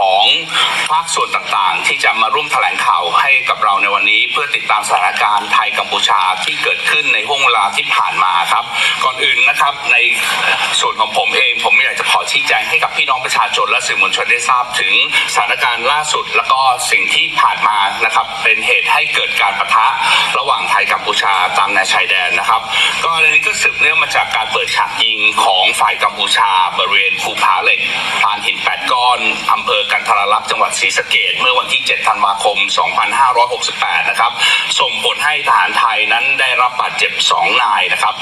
ของภาคส่วนต่างๆ ที่จะมาร่วมแถลงข่าวให้กับเราในวันนี้ เพื่อติดตามสถานการณ์ไทยกัมพูชาที่เกิดขึ้นในห่วงเวลาที่ผ่านมาครับ ก่อนอื่นนะครับในส่วนของผมเอง ผมอยากจะขอชี้แจงให้กับพี่น้องประชาชนและสื่อมวลชนได้ทราบถึงสถานการณ์ล่าสุด แล้วก็สิ่งที่ผ่านมานะครับเป็นเหตุให้เกิดการปะทะระหว่างไทยกัมพูชาตามแนวชายแดนนะครับ ก็ในนี้ก็สืบเนื่องมาจากการเปิดฉากยิงของฝ่ายกัมพูชาบริเวณภูผาเหล็กพานหิน8ก้อนอำเภอกันทรลักษณ์จังหวัดศรีสะเกดเมื่อวันที่ 7 ธันวาคม 2568 นะครับ ส่งผลให้ทหารไทยนั้นได้รับบาดเจ็บ 2 นายนะครับ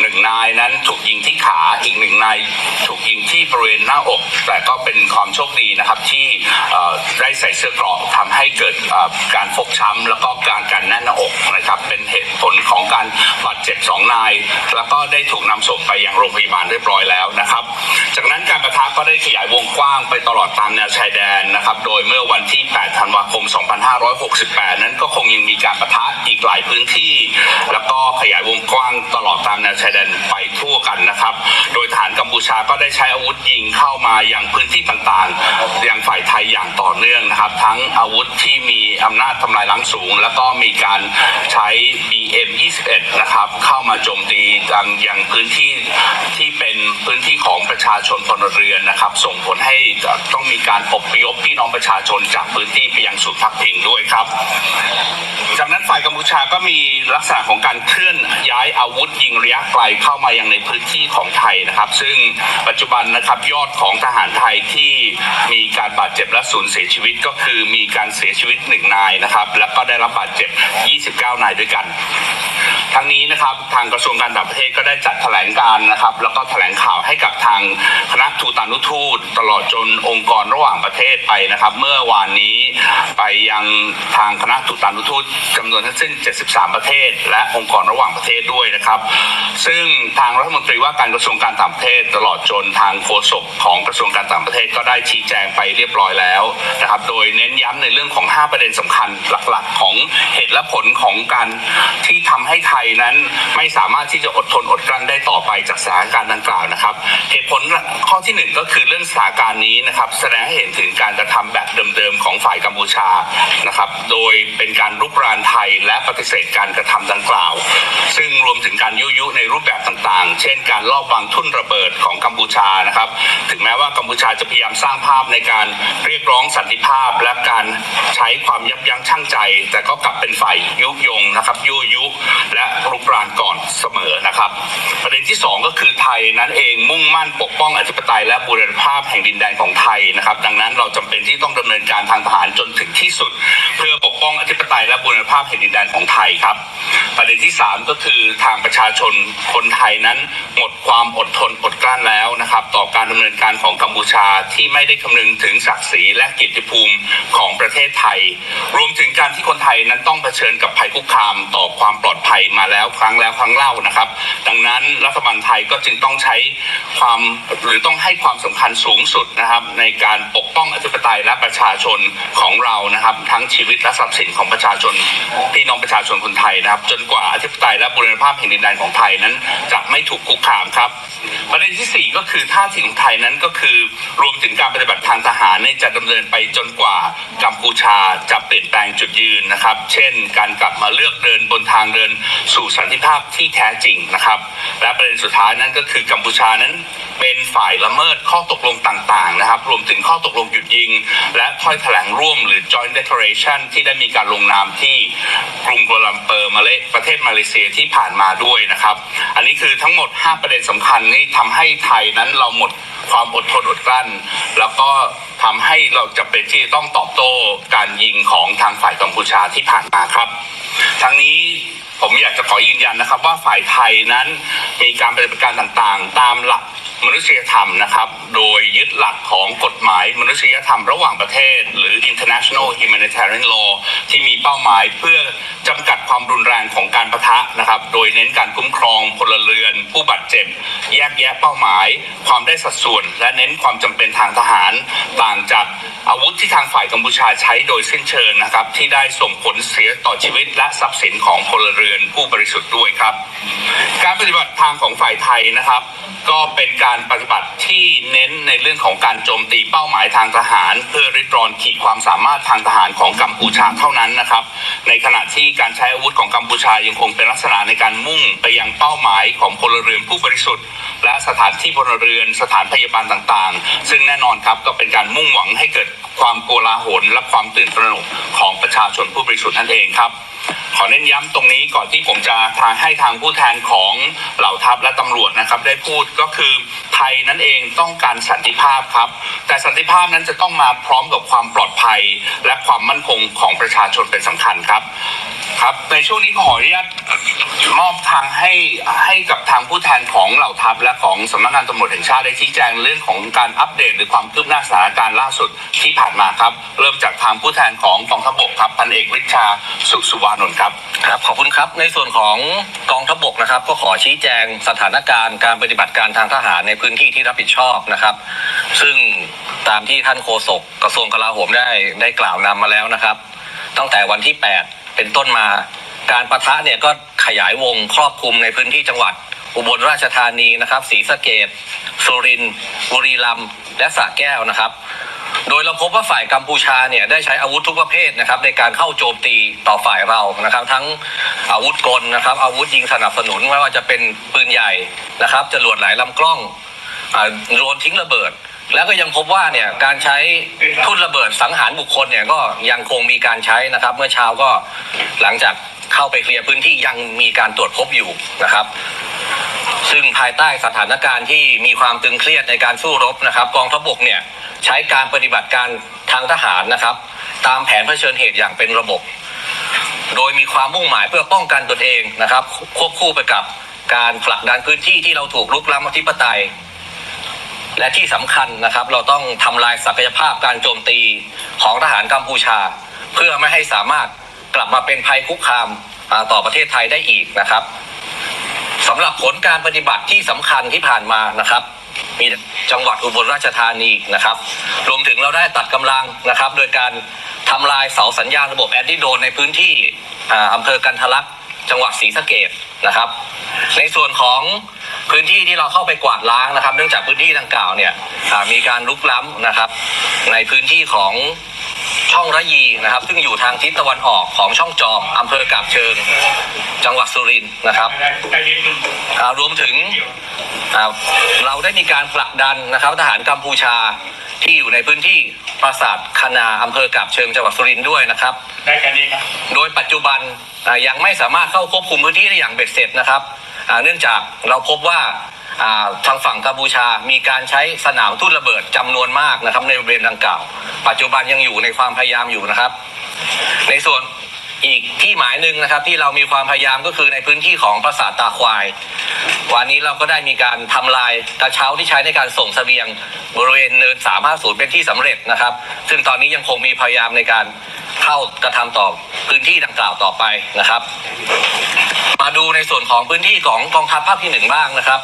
หนึ่งนายนั้นถูกยิงที่ขาอีกหนึ่งนายถูกยิงที่บริเวณหน้าอก แต่ก็เป็นความโชคดีนะครับที่ได้ใส่เสื้อเกราะทำให้เกิดการฟกช้ำแล้วก็การการแน่นหน้าอกนะครับเป็นเหตุผลของการบาดเจ็บ2นาย แล้วก็ได้ถูกนำศพไปยังโรงพยาบาลเรียบร้อยแล้วนะครับ จากนั้นการประทะก็ได้ขยายวงกว้างไปตลอดตามแนวชายแดนนะครับโดยเมื่อวันที่ 8 ธันวาคม 2568 นั้นก็คงยังมีการประทะอีกหลายพื้นที่ แล้วก็ขยายวงกว้างตลอดตามแนวชายแดนไปทั่วกันนะครับ โดยทหารกัมพูชาก็ได้ใช้อาวุธยิงเข้ามายังพื้นที่ต่างๆยังฝ่ายไทยอย่างต่อเนื่องนะครับ ทั้งอาวุธที่มีอำนาจทำลายล้างสูง แล้วก็มีการใช้ BM 21 นะครับ เข้ามาโจมตียังยังพื้นที่ที่เป็นพื้นที่ของประชาชนพลเรือนนะครับ ส่งผลให้ต้องมีการอพยพพี่น้องประชาชนจากพื้นที่ ไปยังศูนย์พักพิงด้วยครับ จากนั้นฝ่ายกัมพูชาก็มีลักษณะของการเคลื่อนย้ายอาวุธยิงระยะไกลเข้ามายังในพื้นที่ของไทยนะครับ ซึ่งปัจจุบันนะครับยอดของทหารไทยที่มีการบาดเจ็บและสูญเสียชีวิตก็คือมีการเสียชีวิตหนึ่งนายนะครับ แล้วก็ได้รับบาดเจ็บ 29 นายด้วยกัน ทั้งนี้นะครับทางกระทรวงการต่างประเทศก็ได้จัดแถลงการนะครับ แล้วก็แถลงข่าวให้กับทางคณะทูตานุทูต ตลอดจนองค์กรระหว่างประเทศไปนะครับ เมื่อวานนี้ไปยังทางคณะทูตานุทูตจำนวนทั้งสิ้น 73 ประเทศ และองค์กรระหว่างประเทศด้วยนะครับ ซึ่งทางรัฐมนตรีว่าการกระทรวงการต่างประเทศ ตลอดจนทางโฆษกของกระทรวงการต่างประเทศก็ได้ชี้แจงไปเรียบร้อยแล้วนะครับ โดยเน้นย้ำในเรื่องของ 5 ประเด็นสำคัญหลักๆ ของเหตุและผลของการที่ทำให้ไทยนั้นไม่สามารถที่จะอดทนอดกลั้นได้ต่อไปจากสถานการณ์ดังกล่าวนะครับ เหตุผลข้อที่หนึ่งก็คือเรื่องสถานการณ์นี้นะครับ แสดงให้เห็นถึงการกระทำแบบเดิมๆของฝ่ายกัมพูชานะครับ โดยเป็นการรุกรานไทยและปฏิเสธการกระทำดังกล่าว ซึ่งรวมถึงการยุยุในรูปแบบต่างๆ เช่น การลอบวางทุ่นระเบิดของกัมพูชานะครับ ถึงแม้ว่ากัมพูชาจะพยายามสร้างภาพในการเรียกร้องสันติภาพ และการใช้ความยับยั้งชั่งใจ แต่ก็กลับเป็นฝ่ายยุยงนะครับยุยุและรุกรานก่อนเสมอนะครับ ประเด็นที่สองก็คือไทยนั้นเองมุ่งมั่นปกป้องอธิปไตยและบูรณภาพแห่งดินแดนของไทยนะครับ ดังนั้นเราจำเป็นที่ต้องดำเนินการทางทหารจนถึงที่สุด เพื่อปกป้องอธิปไตยและบูรณภาพแห่งดินแดนของไทยครับ ประเด็นที่สามก็คือทางประชาชนคนไทยนั้นหมดความอดทนอดกลั้นแล้วนะครับ ต่อการดำเนินการของกัมพูชาที่ไม่ได้คำนึงถึงศักดิ์ศรีและเกียรติภูมิของประเทศไทย รวมถึงการที่คนไทยนั้นต้องเผชิญกับภัยคุกคามต่อความปลอดภัยมาแล้วครั้งแล้วครั้งเล่านะครับ ดังนั้นรัฐบาลไทยก็จึงต้องใช้ความหรือต้องให้ความสำคัญสูงสุดนะครับ ในการปกป้องอธิปไตยและประชาชนของเรานะครับ ทั้งชีวิตและทรัพย์สินของประชาชนพี่น้องประชาชนคนไทยนะครับ จนกว่าอธิปไตยและบูรณภาพแห่งดินแดนของไทยนั้นจะไม่ถูกคุกคามครับ ประเด็นที่สี่ก็คือท่าทีของไทยนั้นก็คือรวมถึงการปฏิบัติทางทหารเนี่ยจะดำเนินไปจนกว่ากัมพูชาจะเปลี่ยนแปลงจุดยืนนะครับ เช่น การกลับมาเลือกเดินบนทางเดินสู่สันติภาพที่แท้จริงนะครับ และประเด็นสุดท้ายนั้นก็คือกัมพูชานั้นเป็นฝ่ายละเมิดข้อตกลงต่างๆนะครับ รวมถึงข้อตกลงหยุดยิง และถ้อยแถลงร่วมหรือ joint declaration ที่ได้มีการลงนามที่กรุงกัวลัมเปอร์มาเลประเทศมาเลเซียที่ผ่านมาด้วยนะครับ อันนี้คือทั้งหมด 5 ประเด็นสำคัญนี้ทำให้ไทยนั้นเราหมดความอดทนอดกลั้น แล้วก็ทำให้เราจะเป็นที่ต้องตอบโต้การยิงของทางฝ่ายกัมพูชาที่ผ่านมาครับ ทั้งนี้ผมอยากจะขอยืนยันนะครับ ว่าฝ่ายไทยนั้นมีการปฏิบัติการต่างๆ ตามหลัก มนุษยธรรมนะครับ โดยยึดหลักของกฎหมายมนุษยธรรมระหว่างประเทศ หรือ international humanitarian law ที่มีเป้าหมายเพื่อจำกัดความรุนแรงของการประทะนะครับ โดยเน้นการคุ้มครองพลเรือน ผู้บาดเจ็บ แยกแยะเป้าหมาย ความได้สัดส่วน และเน้นความจำเป็นทางทหาร ต่างจากอาวุธที่ทางฝ่ายกัมพูชาใช้โดยสิ้นเชิงนะครับ ที่ได้ส่งผลเสียต่อชีวิต และทรัพย์สินของพลเรือนผู้บริสุทธิ์ด้วยครับ การปฏิบัติทางของฝ่ายไทยนะครับ ก็เป็นการการปฏิบัติที่เน้นในเรื่องของการโจมตีเป้าหมายทางทหาร เพื่อริดรอนขีดความสามารถทางทหารของกัมพูชาเท่านั้นนะครับ ในขณะที่การใช้อาวุธของกัมพูชายังคงเป็นลักษณะในการมุ่งไปยังเป้าหมายของพลเรือนผู้บริสุทธิ์ สถานที่พลเรือน สถานพยาบาลต่างๆ ซึ่งแน่นอนครับก็เป็นการมุ่งหวังให้เกิดความโกลาหลและความตื่นตระหนกของประชาชนผู้บริสุทธิ์นั่นเองครับขอเน้นย้ำตรงนี้ก่อนที่ผมจะทางให้ทางผู้แทนของเหล่าทัพและตำรวจนะครับ ได้พูดก็คือไทยนั่นเองต้องการสันติภาพครับ แต่สันติภาพนั้นจะต้องมาพร้อมกับความปลอดภัย และความมั่นคงของประชาชนเป็นสำคัญครับ ครับในช่วงนี้ขออนุญาตมอบทางให้ให้กับทางผู้แทนของเหล่าทัพและของสำนักงานตำรวจแห่งชาติได้ชี้แจงเรื่องของการอัปเดต หรือความคืบหน้าสถานการณ์ล่าสุดที่ผ่านมาครับ เริ่มจากทางผู้แทนของกองทัพบกครับพันเอกวิชาสุสุวานนท์ครับครับขอบคุณครับในส่วนของกองทัพบกนะครับ ก็ขอชี้แจงสถานการณ์การปฏิบัติการทางทหารในพื้นที่ที่รับผิดชอบนะครับ ซึ่งตามที่ท่านโฆษกกระทรวงกลาโหมได้ได้กล่าวนำมาแล้วนะครับ ตั้งแต่วันที่ 8 เป็นต้นมา การประทะเนี่ยก็ขยายวงครอบคลุมในพื้นที่จังหวัด อุบลราชธานีนะครับศรีสะเกดสุรินทร์บุรีรัมย์และสระแก้วนะครับ โดยเราพบว่าฝ่ายกัมพูชาเนี่ยได้ใช้อาวุธทุกประเภทนะครับ ในการเข้าโจมตีต่อฝ่ายเรานะครับ ทั้งอาวุธกลนะครับ อาวุธยิงสนับสนุนไม่ว่าจะเป็นปืนใหญ่นะครับจรวดหลายลำกล้องอ่าโดรนทิ้งระเบิด แล้วก็ยังพบว่าเนี่ยการใช้ทุ่นระเบิดสังหารบุคคลเนี่ยก็ยังคงมีการใช้นะครับ เมื่อเช้าก็หลังจากเข้าไปเคลียร์พื้นที่ยังมีการตรวจพบอยู่นะครับ ซึ่งภายใต้สถานการณ์ที่มีความตึงเครียดในการสู้รบนะครับ กองทัพบกเนี่ยใช้การปฏิบัติการทางทหารนะครับ ตามแผนเผชิญเหตุอย่างเป็นระบบ โดยมีความมุ่งหมายเพื่อป้องกันตนเองนะครับ ควบคู่ไปกับการผลักดันพื้นที่ที่เราถูกลุกล้ำอธิปไตย และที่สำคัญนะครับ เราต้องทำลายศักยภาพการโจมตีของทหารกัมพูชา เพื่อไม่ให้สามารถกลับมาเป็นภัยคุกคามต่อประเทศไทยได้อีกนะครับสำหรับผลการปฏิบัติที่สำคัญที่ผ่านมานะครับ มีจังหวัดอุบลราชธานีนะครับ รวมถึงเราได้ตัดกำลังนะครับ โดยการทำลายเสาสัญญาณระบบแอนติโดนในพื้นที่อ่าอำเภอกันทะลักจังหวัดศรีสะเกดนะครับ ในส่วนของ พื้นที่ที่เราเข้าไปกวาดล้างนะครับ เนื่องจากพื้นที่ดังกล่าวเนี่ยอ่ามีการลุกล้ำนะครับ ในพื้นที่ของช่องระยีนะครับ ซึ่งอยู่ทางทิศตะวันออกของช่องจอมอำเภอกาบเชิง จังหวัดสุรินทร์นะครับอ่ารวมถึงอ่าเราได้มีการผลักดันนะครับ ทหารกัมพูชาที่อยู่ในพื้นที่ปราสาทคณาอำเภอกาบเชิงจังหวัดสุรินทร์ด้วยนะครับได้แค่นี้ครับโดยปัจจุบันอ่ายังไม่สามารถเข้าควบคุมพื้นที่ได้อย่างเบ็ดเสร็จนะครับอ่า เนื่องจากเราพบว่าทางฝั่งกัมพูชา มีการใช้สนามทุ่นระเบิดจำนวนมากนะครับในบริเวณดังกล่าว ปัจจุบันยังอยู่ในความพยายามอยู่นะครับ ในส่วนอีกที่หมายหนึ่งนะครับที่เรามีความพยายามก็คือในพื้นที่ของปราสาทตาควาย วันนี้เราก็ได้มีการทำลายกระเช้าที่ใช้ในการส่งเสบียงบริเวณเนิน 350 เป็นที่สำเร็จนะครับ ซึ่งตอนนี้ยังคงมีพยายามในการเข้ากระทำต่อพื้นที่ดังกล่าวต่อไปนะครับ มาดูในส่วนของพื้นที่ของกองทัพภาคที่หนึ่งบ้างนะครับ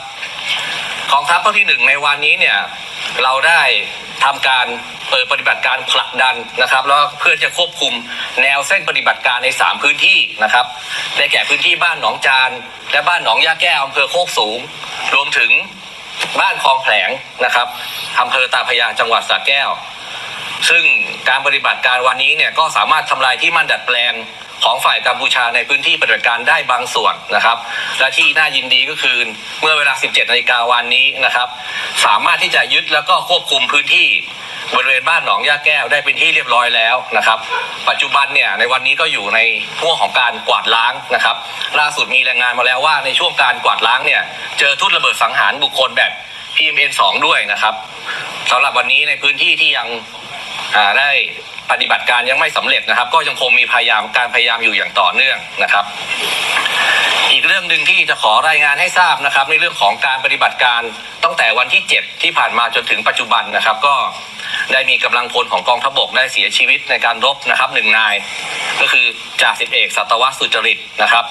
กองทัพภาคที่หนึ่งในวันนี้เนี่ยเราได้ทำการเปิดปฏิบัติการผลักดันนะครับ แล้วเพื่อจะควบคุมแนวเส้นปฏิบัติการใน 3 พื้นที่นะครับได้แก่พื้นที่บ้านหนองจานและบ้านหนองยาแก้วอำเภอโคกสูง รวมถึงบ้านคลองแผลงนะครับอำเภอตาพยาจังหวัดสระแก้ว ซึ่งการปฏิบัติการวันนี้เนี่ยก็สามารถทำลายที่มั่นดัดแปลงของฝ่ายกัมพูชาในพื้นที่ปฏิบัติการได้บางส่วนนะครับ และที่น่ายินดีก็คือเมื่อเวลา 17นาฬิกาวันนี้นะครับ สามารถที่จะยึดแล้วก็ควบคุมพื้นที่บริเวณบ้านหนองยาแก้วได้เป็นที่เรียบร้อยแล้วนะครับ ปัจจุบันเนี่ยในวันนี้ก็อยู่ในห่วงของการกวาดล้างนะครับ ล่าสุดมีรายงานมาแล้วว่าในช่วงการกวาดล้างเนี่ยเจอทุ่นระเบิดสังหารบุคคลแบบ PMN 2ด้วยนะครับสำหรับวันนี้ในพื้นที่ที่ยัง อ่าได้ปฏิบัติการยังไม่สำเร็จนะครับ ก็ยังคงมีพยายามการพยายามอยู่อย่างต่อเนื่องนะครับ อีกเรื่องหนึ่งที่จะขอรายงานให้ทราบนะครับ ในเรื่องของการปฏิบัติการตั้งแต่วันที่ 7 ที่ผ่านมาจนถึงปัจจุบันนะครับ ก็ได้มีกำลังพลของกองทัพบกได้เสียชีวิตในการรบนะครับหนึ่งนาย ก็คือจ่าสิบเอกสัตวสุจริตนะครับ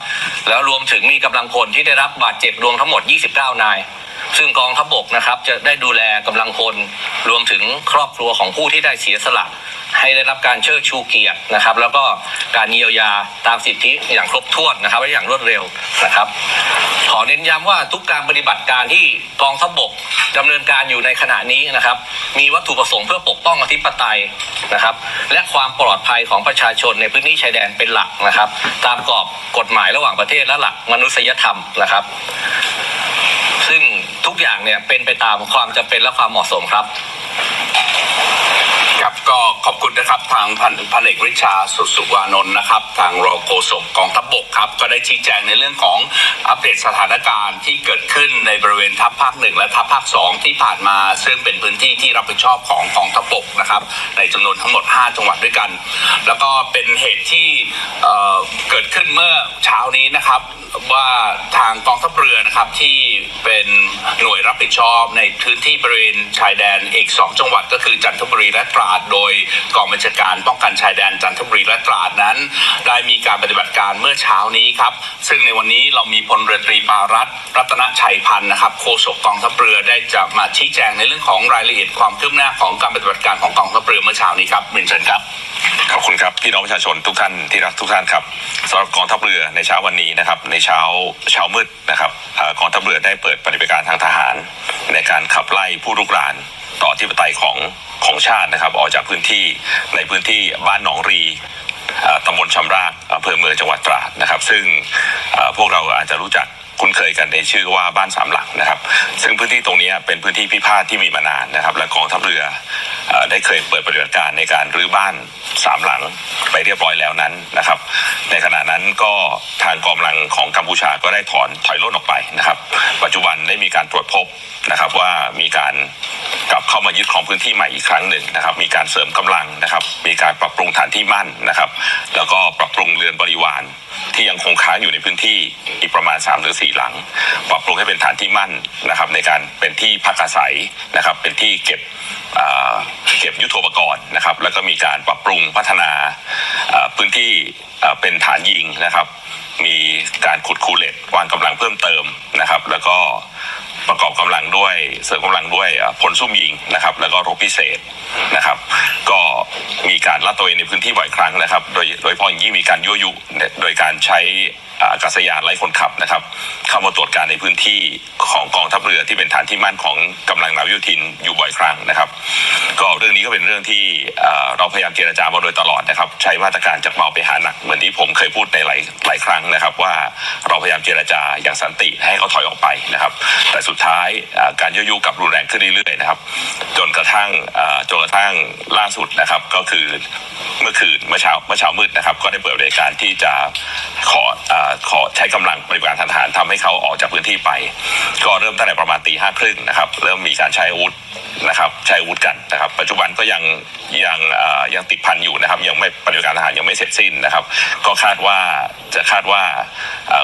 แล้วรวมถึงมีกำลังพลที่ได้รับบาดเจ็บรวมทั้งหมด 29 นาย ซึ่งกองทัพบกนะครับจะได้ดูแลกำลังพลรวมถึงครอบครัวของผู้ที่ได้เสียสละ ให้ได้รับการเชิดชูเกียรตินะครับ แล้วก็การเยียวยาตามสิทธิอย่างครบถ้วนนะครับและอย่างรวดเร็วนะครับ ขอเน้นย้ำว่าทุกการปฏิบัติการที่กองทัพบกดำเนินการอยู่ในขณะนี้นะครับ มีวัตถุประสงค์เพื่อปกป้องอธิปไตยนะครับ และความปลอดภัยของประชาชนในพื้นที่ชายแดนเป็นหลักนะครับ ตามกรอบกฎหมายระหว่างประเทศและหลักมนุษยธรรมนะครับ ทุกอย่างเนี่ยเป็นไปตามความจำเป็นและความเหมาะสมครับ ครับก็ขอบคุณนะครับทางพันพันเอกริชาสุสุวานนท์นะครับ ทางรองโฆษกกองทัพบกครับ ก็ได้ชี้แจงในเรื่องของอัปเดตสถานการณ์ที่เกิดขึ้นในบริเวณทัพภาคหนึ่งและทัพภาคสองที่ผ่านมา ซึ่งเป็นพื้นที่ที่รับผิดชอบของกองทัพบกนะครับ ในจำนวนทั้งหมด 5 จังหวัดด้วยกัน แล้วก็เป็นเหตุที่เอ่อเกิดขึ้นเมื่อเช้านี้นะครับว่าทางกองทัพเรือนะครับที่เป็นหน่วยรับผิดชอบในพื้นที่บริเวณชายแดนอีก 2 จังหวัดก็คือจันทบุรีและตราด โดยกองบัญชาการป้องกันชายแดนจันทบุรีและตราดนั้น ได้มีการปฏิบัติการเมื่อเช้านี้ครับ ซึ่งในวันนี้เรามีพลเรือตรีปารัตรัตนชัยพันธ์นะครับโฆษกกองทัพเรือได้จะมาชี้แจงในเรื่องของรายละเอียดความคืบหน้าของการปฏิบัติการของ มื่อเช้านี้ครับเรียนเชิญครับขอบคุณครับพี่น้องประชาชนทุกท่านที่รักทุกท่านครับสำหรับกองทัพเรือในเช้าวันนี้นะครับในเช้าเช้ามืดนะครับกองทัพเรือได้เปิดปฏิบัติการทางทหาร ในการขับไล่ผู้รุกรานต่อที่ปไตยของของชาตินะครับ ออกจากพื้นที่ในพื้นที่บ้านหนองรีตำบลชำรากอำเภอเมืองจังหวัดตราดนะครับ ซึ่งพวกเราอาจจะรู้จัก คุ้นเคยกันในชื่อว่าบ้านสามหลังนะครับ ซึ่งพื้นที่ตรงนี้เป็นพื้นที่พิพาทที่มีมานานนะครับ และกองทัพเรืออได้เคยเปิดปฏิบัติการในการรื้อบ้านสามหลังไปเรียบร้อยแล้วนั้นนะครับ ในขณะนั้นก็ทางกองกำลังของกัมพูชาก็ได้ถอนถอยร่นออกไปนะครับ ปัจจุบันได้มีการตรวจพบนะครับว่ามีการกลับเข้ามายึดของพื้นที่ใหม่อีกครั้งหนึ่งนะครับ มีการเสริมกำลังนะครับ มีการปรับปรุงฐานที่มั่นนะครับ แล้วก็ปรับปรุงเรือนบริวารที่ยังคงค้างอยู่ในพื้นที่อีกประมาณ3หรือ4 หลัง ปรับปรุงให้เป็นฐานที่มั่นนะครับในการเป็นที่พักอาศัยนะครับเป็นที่เก็บ เก็บยุทโธปกรณ์นะครับ แล้วก็มีการปรับปรุงพัฒนาพื้นที่เป็นฐานยิงนะครับ มีการขุดคูเล็กวางกำลังเพิ่มเติมนะครับ แล้วก็ประกอบกำลังด้วยเสริมกำลังด้วยพลซุ่มยิงนะครับ แล้วก็รบพิเศษนะครับ ก็มีการลัดตระเวนในพื้นที่บ่อยครั้งนะครับ โดยโดยเฉพาะอย่างยิ่งมีการยั่วยุโดยการใช้อากาศยานไร้คนขับนะครับ เข้ามาตรวจการในพื้นที่ของกองทัพเรือที่เป็นฐานที่มั่นของกำลังนาวิกโยธินอยู่บ่อยครั้งนะครับก็เรื่องนี้ก็เป็นเรื่องที่เราพยายามเจรจามาโดยตลอดนะครับ ใช้มาตรการจากเบาไปหาหนัก เหมือนที่ผมเคยพูดในหลายหลายครั้งนะครับ ว่าเราพยายามเจรจาอย่างสันติให้เขาถอยออกไปนะครับ แต่สุดท้ายการยั่วยุกับรุนแรงขึ้นเรื่อยๆนะครับ จนกระทั่งจนกระทั่งล่าสุดนะครับก็คือเมื่อคืนเมื่อเช้าเมื่อเช้ามืดนะครับ ก็ได้เปิดบริการที่จะขออขอใช้กำลังปฏิบัติการทหารทำให้เขาออกจากพื้นที่ไป ก็เริ่มตั้งแต่ประมาณตีห้าครึ่งนะครับ เริ่มมีการใช้อาวุธนะครับใช้อาวุธกันนะครับ ปัจจุบันก็ยังยังยังติดพันอยู่นะครับ ยังไม่ปฏิบัติการทหารยังไม่เสร็จสิ้นนะครับ ก็คาดว่าจะคาดว่า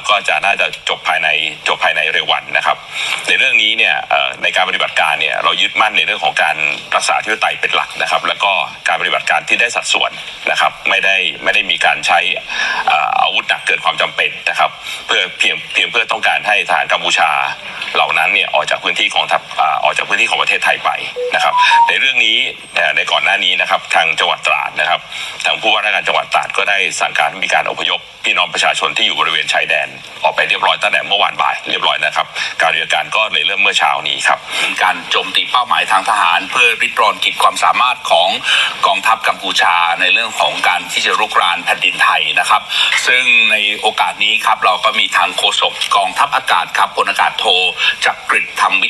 ก็จะน่าจะจบภายในจบภายในเร็ววันนะครับ ในเรื่องนี้เนี่ยในการปฏิบัติการเนี่ยเรายึดมั่นในเรื่องของการรักษาที่ไตยเป็นหลักนะครับ แล้วก็การปฏิบัติการที่ได้สัดส่วนนะครับ ไม่ได้ไม่ได้มีการใช้อาวุธหนักเกินความจำเป็นนะครับ เพื่อเพียงเพียงเพื่อต้องการให้ทหารกัมพูชาเหล่านั้นเนี่ยออกจากพื้นที่ของทัพออกจากพื้นที่ของประเทศไทยไปนะครับในเรื่องนี้ในก่อนหน้านี้นะครับทางจังหวัดตราดนะครับ ทางผู้ว่าราชการจังหวัดตราดก็ได้สั่งการมีการอพยพพี่น้องประชาชนที่อยู่บริเวณชายแดน ออกไปเรียบร้อยตั้งแต่เมื่อวานบ่ายเรียบร้อยนะครับ การดำเนินการก็เลยเริ่มเมื่อเช้านี้ครับมีการโจมตีเป้าหมายทางทหาร เพื่อริดรอนขีดความสามารถของกองทัพกัมพูชาในเรื่องของการที่จะรุกรานแผ่นดินไทยนะครับ ซึ่งในโอกาสนี้ครับเราก็มีทางโฆษกกองทัพอากาศครับพลอากาศโทจักริดธรรมวิ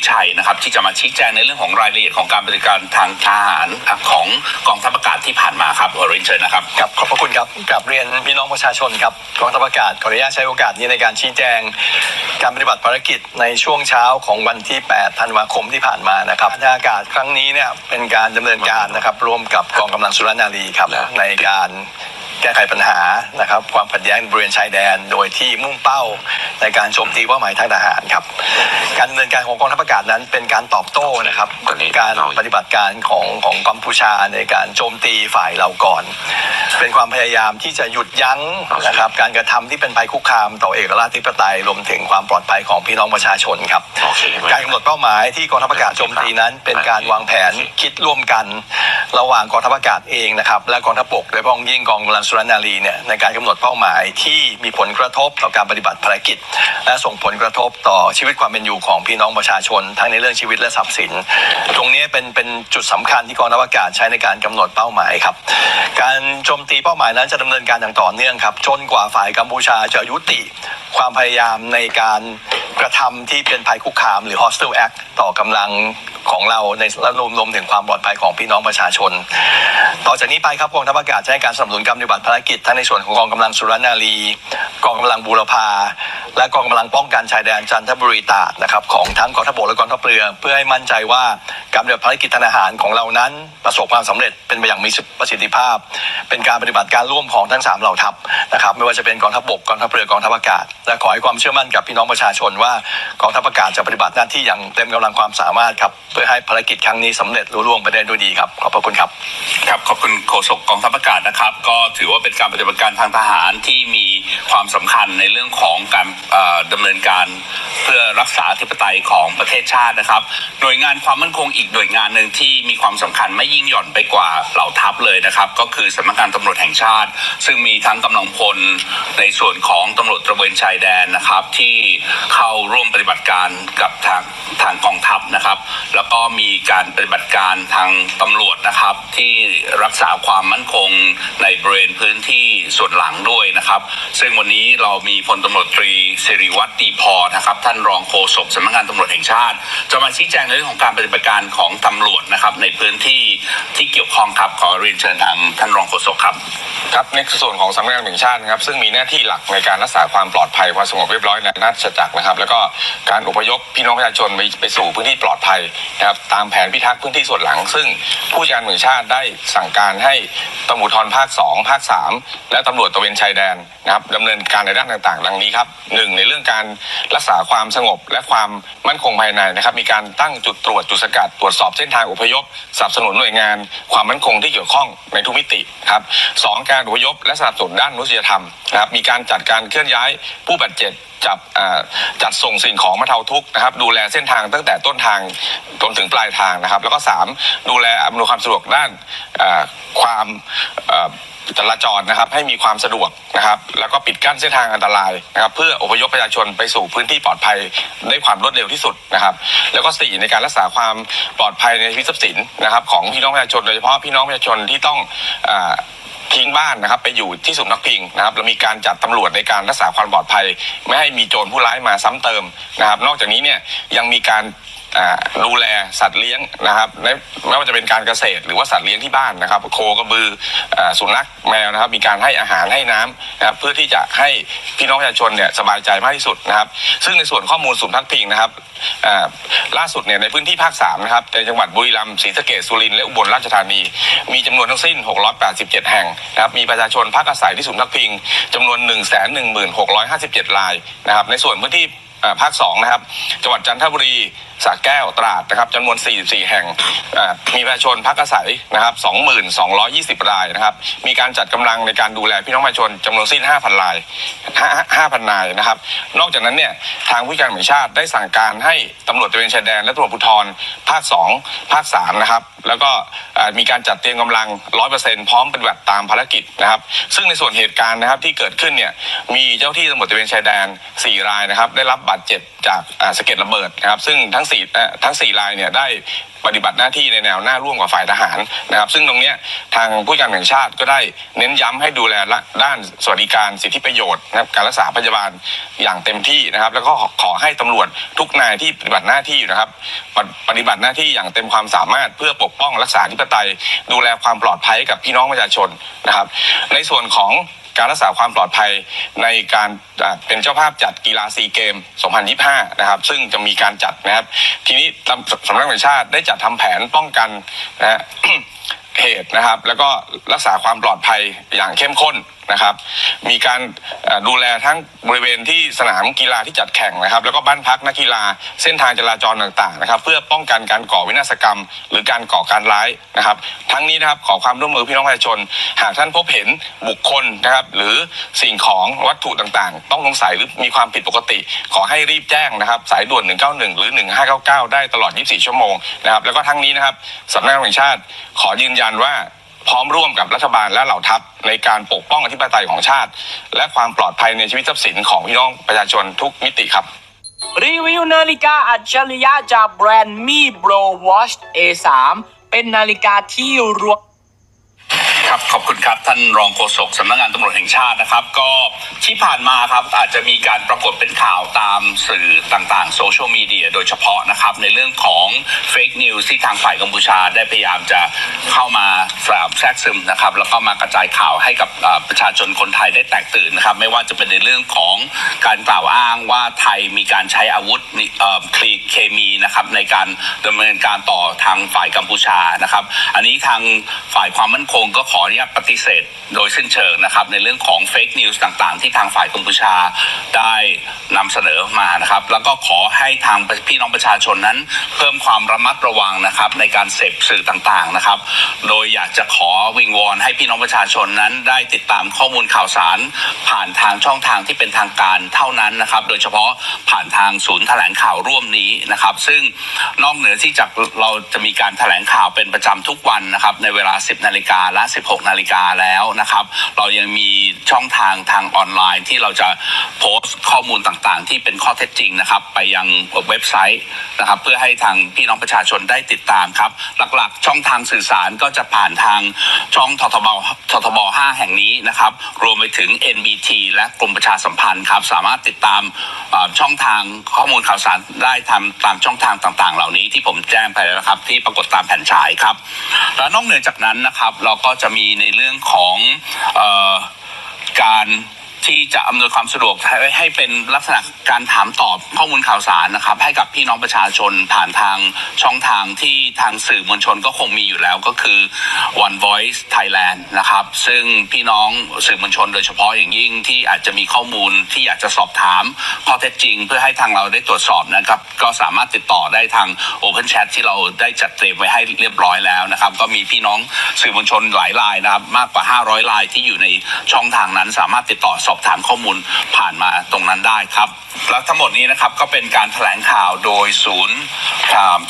ชัยนะครับ ที่จะมาชี้แจงในเรื่องของรายละเอียดของการปฏิบัติการทางทหารของกองทัพอากาศที่ผ่านมาครับเรียนเชิญนะครับครับขอบพระคุณครับกับเรียนพี่น้องประชาชนครับกองทัพอากาศขออนุญาตใช้โอกาสนี้ในการชี้แจง การปฏิบัติภารกิจในช่วงเช้าของวันที่ 8 ธันวาคมที่ผ่านมานะครับทางอากาศครั้งนี้เนี่ยเป็นการดำเนินการนะครับร่วมกับกองกำลังสุรนารีครับในการ แก้ไขปัญหานะครับความขัดแย้งบริเวณชายแดน โดยที่มุ่งเป้าในการโจมตีเป้าหมายทางทหารครับ การดำเนินการของกองทัพอากาศนั้น เป็นการตอบโต้นะครับการปฏิบัติการของของกัมพูชาในการโจมตีฝ่ายเราก่อน เป็นความพยายามที่จะหยุดยั้งนะครับการกระทำที่เป็นภัยคุกคามต่อเอกราชธิปไตยรวมถึงความปลอดภัยของพี่น้องประชาชนครับโอเคการกำหนดเป้าหมายที่กองทัพอากาศโจมตีนั้น เป็นการวางแผนคิดร่วมกัน ระหว่างกองทัพอากาศเองนะครับและกองทัพบกโดยเฉพาะยิ่งกองกำลังสุรนารีเนี่ยในการกำหนดเป้าหมายที่มีผลกระทบต่อการปฏิบัติภารกิจ และส่งผลกระทบต่อชีวิตความเป็นอยู่ของพี่น้องประชาชน ทั้งในเรื่องชีวิตและทรัพย์สิน ตรงนี้เป็นเป็นจุดสำคัญที่กองทัพอากาศใช้ในการกำหนดเป้าหมายครับ การโจมตีเป้าหมายนั้นจะดำเนินการอย่างต่อเนื่องครับจนกว่าฝ่ายกัมพูชาจะยุติ ความพยายามในการกระทำที่เป็นภัยคุกคาม หรือ hostile act ต่อกำลังของเราในและรวมรวมถึงความปลอดภัยของพี่น้องประชาชน ต่อจากนี้ไปครับกองทัพอากาศจะให้การสนับสนุนการปฏิบัติภารกิจทั้งในส่วนของกองกำลังสุรนารี กองกำลังบูรพา และกองกำลังป้องกันชายแดนจันทบุรีตราดนะครับของทั้งกองทัพบกและกองทัพเรือ เพื่อให้มั่นใจว่าการปฏิบัติภารกิจทางทหารของเรานั้นประสบความสำเร็จเป็นไปอย่างมีประสิทธิภาพ เป็นการปฏิบัติการร่วมของทั้งสามเหล่าทัพนะครับไม่ว่าจะเป็นกองทัพบกกองทัพเรือกองทัพอากาศ และขอให้ความเชื่อมั่นกับพี่น้องประชาชนว่ากองทัพอากาศจะปฏิบัติหน้าที่อย่างเต็มกำลังความสามารถครับเพื่อให้ภารกิจครั้งนี้สำเร็จรุ่ล่วงไปได้ด้วยดีครับขอบพระคุณครับครับขอบคุณโฆษกกองทัพอากาศนะครับ ก็ถือว่าเป็นการปฏิบัติการทางทหารที่มีความสำคัญในเรื่องของการเอ่อดำเนินการเพื่อรักษาอธิปไตยของประเทศชาตินะครับ หน่วยงานความมั่นคงอีกหน่วยงานหนึ่งที่มีความสำคัญไม่ยิ่งหย่อนไปกว่าเหล่าทัพเลยนะครับ ก็คือสำนักงานตำรวจแห่งชาติ ซึ่งมีทั้งกำลังพลในส่วนของตำรวจตระเวนชายแดนนะครับที่ เข้าร่วมปฏิบัติการกับทางทางกองทัพนะครับ แล้วก็มีการปฏิบัติการทางตำรวจนะครับ ที่รักษาความมั่นคงในบริเวณพื้นที่ส่วนหลังด้วยนะครับ ซึ่งวันนี้เรามีพลตำรวจตรีสิริวัตรดีพอนะครับ ท่านรองโฆษกสำนักงานตำรวจแห่งชาติ จะมาชี้แจงในเรื่องของการปฏิบัติการของตำรวจ นะครับในพื้นที่ที่เกี่ยวข้องครับขอเรียนเชิญทางท่านรองโฆษกครับครับในส่วนของสำนักงานแห่งชาตินะครับซึ่งมีหน้าที่หลักในการรักษาความปลอดภัยความสงบเรียบร้อยในราชจักรนะครับ แล้วก็การอพยพพี่น้องประชาชนไปไปสู่พื้นที่ปลอดภัยนะครับตามแผนพิทักษ์พื้นที่ส่วนหลัง ซึ่งผู้จัดการแห่งชาติได้สั่งการให้ตำรวจทรภาค 2 ภาค 3 และตำรวจตะเวนชายแดนนะครับดำเนินการในด้านต่างๆ ดังนี้ครับหนึ่งในเรื่องการรักษาความสงบและความมั่นคงภายในนะครับ มีการตั้งจุดตรวจจุดสกัดตรวจสอบเส้นทางพยพสนับสนุนหน่วยงาน ความมั่นคงที่เกี่ยวข้องในทุกมิติครับสองการอพยพและสนับสนุนด้านมนุษยธรรมนะครับมีการจัดการเคลื่อนย้ายผู้บาดเจ็บจับจัดส่งสิ่งของมาเทาทุกนะครับ ดูแลเส้นทางตั้งแต่ต้นทางจนถึงปลายทางนะครับ แล้วก็สามดูแลอำนวยความสะดวกด้านความ จราจรนะครับให้มีความสะดวกนะครับ แล้วก็ปิดกั้นเส้นทางอันตรายนะครับ เพื่ออพยพประชาชนไปสู่พื้นที่ปลอดภัยได้ความรวดเร็วที่สุดนะครับ แล้วก็สี่ในการรักษาความปลอดภัยในชีวิตทรัพย์สินนะครับ ของพี่น้องประชาชนโดยเฉพาะพี่น้องประชาชนที่ต้องอทิ้งบ้านนะครับไปอยู่ที่ศูนย์พักพิงนะครับเรามีการจัดตำรวจในการรักษาความปลอดภัย ไม่ให้มีโจรผู้ร้ายมาซ้ำเติมนะครับ นอกจากนี้เนี่ยยังมีการ ดูแลสัตว์เลี้ยงนะครับไม่ว่าจะเป็นการเกษตรหรือว่าสัตว์เลี้ยงที่บ้านนะครับ โคกระบืออสุนัขแมวนะครับ มีการให้อาหารให้น้ำนะครับเพื่อที่จะให้พี่น้องประชาชนเนี่ยสบายใจมากที่สุดนะครับ ซึ่งในส่วนข้อมูลศูนย์พักพิงนะครับล่าสุดเนี่ยในพื้นที่ภาค3นะครับในจังหวัดบุรีรัมย์ศรีสะเกษสุรินทร์และอุบลราชธานี มีจำนวนทั้งสิ้น 687 แห่งนะครับมีประชาชนพักอาศัยที่ศูนย์พักพิงจำนวน 1 1 6 5 7 รายนะครับในส่วนพื้นที่ภาค2นะครับจังหวัดจันทบุรีสระแก้วตราดนะครับจำนวน 44 แห่งอ่ามีประชาชนพักอาศัยนะครับ 22,20รายนะครับ มีการจัดกำลังในการดูแลพี่น้องประชาชนจำนวนสิ้น 5,000 ราย 5,000 นายนะครับ นอกจากนั้นเนี่ยทางผู้การแห่งชาติได้สั่งการให้ตำรวจตระเวนชายแดนและตำรวจภูธรภาค 2 ภาค 3 นะครับ แล้วก็มีการจัดเตรียมกำลัง 100%พร้อมปฏิบัติตามภารกิจนะครับ ซึ่งในส่วนเหตุการณ์นะครับที่เกิดขึ้นเนี่ยมีเจ้าที่ตำรวจตระเวนชายแดน 4 รายนะครับได้รับบาดเจ็บจากสะเก็ดระเบิดนะครับ ซึ่งทั้ง4ทั้ง4รายเนี่ยได้ปฏิบัติหน้าที่ในแนวหน้าร่วมกับฝ่ายทหารนะครับ ซึ่งตรงนี้ทางผู้การแห่งชาติก็ได้เน้นย้ำให้ดูแลด้านสวัสดิการสิทธิประโยชน์นะครับการรักษาพยาบาลอย่างเต็มที่นะครับ แล้วก็ขอให้ตำรวจทุกนายที่ปฏิบัติหน้าที่อยู่นะครับปฏิปฏิบัติหน้าที่อย่างเต็มความสามารถเพื่อปกป้องรักษาธิปไตย ดูแลความปลอดภัยกับพี่น้องประชาชนนะครับ ในส่วนของ การรักษาความปลอดภัยในการเป็นเจ้าภาพจัดกีฬาซีเกม 2025 นะครับ ซึ่งจะมีการจัดนะครับ ทีนี้สำนักงานชาติได้จัดทำแผนป้องกันนะเหตุนะครับ แล้วก็รักษาความปลอดภัยอย่างเข้มข้นนะครับ มีการดูแลทั้งบริเวณที่สนามกีฬาที่จัดแข่งนะครับ แล้วก็บ้านพักนักกีฬาเส้นทางจราจรต่างๆนะครับ เพื่อป้องกันการก่อวินาศกรรม หรือการก่อการร้ายนะครับ ทั้งนี้นะครับขอความร่วมมือพี่น้องประชาชน หากท่านพบเห็นบุคคลนะครับ หรือสิ่งของวัตถุต่างๆ ต้องสงสัยหรือมีความผิดปกติ ขอให้รีบแจ้งนะครับ สายด่วน 191 หรือ 1599 ได้ตลอด 24 ชั่วโมงนะครับแล้วก็ทั้งนี้นะครับสำนักงานแห่งชาติขอยืนยันว่า พร้อมร่วมกับรัฐบาลและเหล่าทัพในการปกป้องอธิปไตยของชาติ และความปลอดภัยในชีวิตทรัพย์สินของพี่น้องประชาชนทุกมิติครับ รีวิวนาฬิกาอัจฉริยะจากแบรนด์มีโบรวอช A3 เป็นนาฬิกาที่รวม ครับขอบคุณครับท่านรองโฆษกสำนักงานตำรวจแห่งชาตินะครับ ก็ที่ผ่านมาครับอาจจะมีการปรากฏเป็นข่าวตามสื่อต่างๆโซเชียลมีเดียโดยเฉพาะนะครับ ในเรื่องของเฟกนิวส์ที่ทางฝ่ายกัมพูชาได้พยายามจะเข้ามาแทรกซึมนะครับ แล้วก็มากระจายข่าวให้กับประชาชนคนไทยได้แตกตื่นนะครับ ไม่ว่าจะเป็นในเรื่องของการกล่าวอ้างว่าไทยมีการใช้อาวุธคลีเคมีนะครับในการดำเนินการต่อทางฝ่ายกัมพูชานะครับ อันนี้ทางฝ่ายความมั่นคงก็ขออนุญาตปฏิเสธโดยสิ้นเชิงนะครับ ในเรื่องของเฟกนิวส์ต่างๆ ที่ทางฝ่ายกัมพูชาได้นำเสนอมานะครับ แล้วก็ขอให้ทางพี่น้องประชาชนนั้น เพิ่มความระมัดระวังนะครับ ในการเสพสื่อต่างๆนะครับ โดยอยากจะขอวิงวอนให้พี่น้องประชาชนนั้น ได้ติดตามข้อมูลข่าวสาร ผ่านทางช่องทางที่เป็นทางการเท่านั้นนะครับ โดยเฉพาะผ่านทางศูนย์แถลงข่าวร่วมนี้นะครับ ซึ่งนอกเหนือที่จากเราจะมีการแถลงข่าวเป็นประจำทุกวันนะครับในเวลา 10นาฬิกาและ16 นาฬิกาแล้วนะครับ เรายังมีช่องทางทางออนไลน์ที่เราจะโพสต์ข้อมูลต่างๆ ที่เป็นข้อเท็จจริงนะครับ ไปยังเว็บไซต์นะครับ เพื่อให้ทางพี่น้องประชาชนได้ติดตามครับ หลักๆ ช่องทางสื่อสารก็จะผ่านทางช่องททบททบ 5 แห่งนี้นะครับ รวมไปถึง NBT และกรมประชาสัมพันธ์ครับ สามารถติดตามช่องทางข้อมูลข่าวสารได้ทำตามช่องทางต่างๆ เหล่านี้ที่ผมแจ้งไปแล้วครับ ที่ปรากฏตามแผ่นฉายครับ และนอกเหนือจากนั้นนะครับ เราก็จะมีในเรื่องของออการ ที่จะอำนวยความสะดวกให้ให้เป็นลักษณะการถามตอบข้อมูลข่าวสารนะครับ ให้กับพี่น้องประชาชนผ่านทางช่องทางที่ทางสื่อมวลชนก็คงมีอยู่แล้วก็คือ One Voice Thailand นะครับ ซึ่งพี่น้องสื่อมวลชนโดยเฉพาะอย่างยิ่งที่อาจจะมีข้อมูลที่อยากจะสอบถามข้อเท็จจริง เพื่อให้ทางเราได้ตรวจสอบนะครับ ก็สามารถติดต่อได้ทาง Open Chat ที่เราได้จัดเตรียมไว้ให้เรียบร้อยแล้วนะครับ ก็มีพี่น้องสื่อมวลชนหลายรายนะครับ มากกว่า 500รายที่อยู่ในช่องทางนั้นสามารถติดต่อสอบอบถามข้อมูลผ่านมาตรงนั้นได้ครับ แล้วทั้งหมดนี้นะครับก็เป็นการแถลงข่าวโดยศูนย์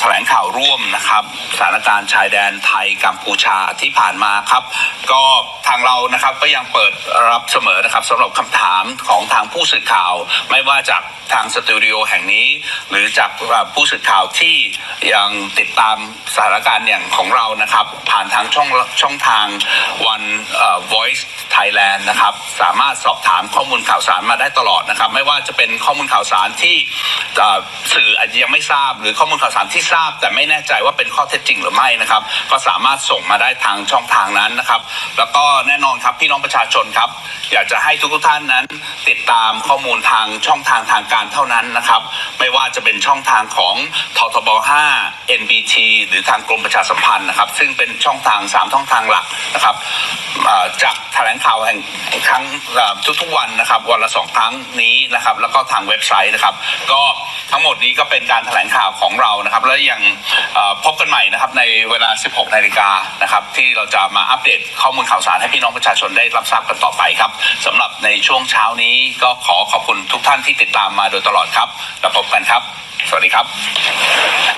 แถลงข่าวร่วมนะครับสถานการณ์ชายแดนไทยกัมพูชาที่ผ่านมาครับ ก็ทางเรานะครับก็ยังเปิดรับเสมอนะครับสำหรับคำถามของทางผู้สื่อข่าว ไม่ว่าจากทางสตูดิโอแห่งนี้ หรือจากผู้สื่อข่าวที่ยังติดตามสถานการณ์อย่างของเรานะครับ ผ่านทางช่องช่องทาง One Voice Thailand นะครับ สามารถสอบถามข้อมูลข่าวสารมาได้ตลอดนะครับ ไม่ว่าจะเป็นข้อมูลข่าวสารที่สื่ออาจจะยังไม่ทราบ หรือข้อมูลข่าวสารที่ทราบ แต่ไม่แน่ใจว่าเป็นข้อเท็จจริงหรือไม่นะครับ ก็สามารถส่งมาได้ทางช่องทางนั้นนะครับ แล้วก็แน่นอนครับพี่น้องประชาชนครับ อยากจะให้ทุกท่านนั้น ติดตามข้อมูลทางช่องทางทางการเท่านั้นนะครับ ไม่ว่าจะเป็นช่องทางของททบ 5 NBT หรือทางกรมประชาสัมพันธ์นะครับ ซึ่งเป็นช่องทางสามช่องทางหลักนะครับจากแถลงข่าวแห่งครั้งทุกๆวันนะครับวันละสองครั้งนี้นะครับแล้วก็ทางเว็บไซต์นะครับ ก็ทั้งหมดนี้ก็เป็นการแถลงข่าวของเรานะครับ แล้วยังพบกันใหม่นะครับในเวลา 16นาฬิกานะครับที่เราจะมาอัปเดตข้อมูลข่าวสารให้พี่น้องประชาชนได้รับทราบกันต่อไปครับสำหรับในช่วงเช้านี้ก็ขอขอบคุณทุกท่านที่ติดตามมาโดยตลอดครับแล้วพบกันครับ สวัสดีครับ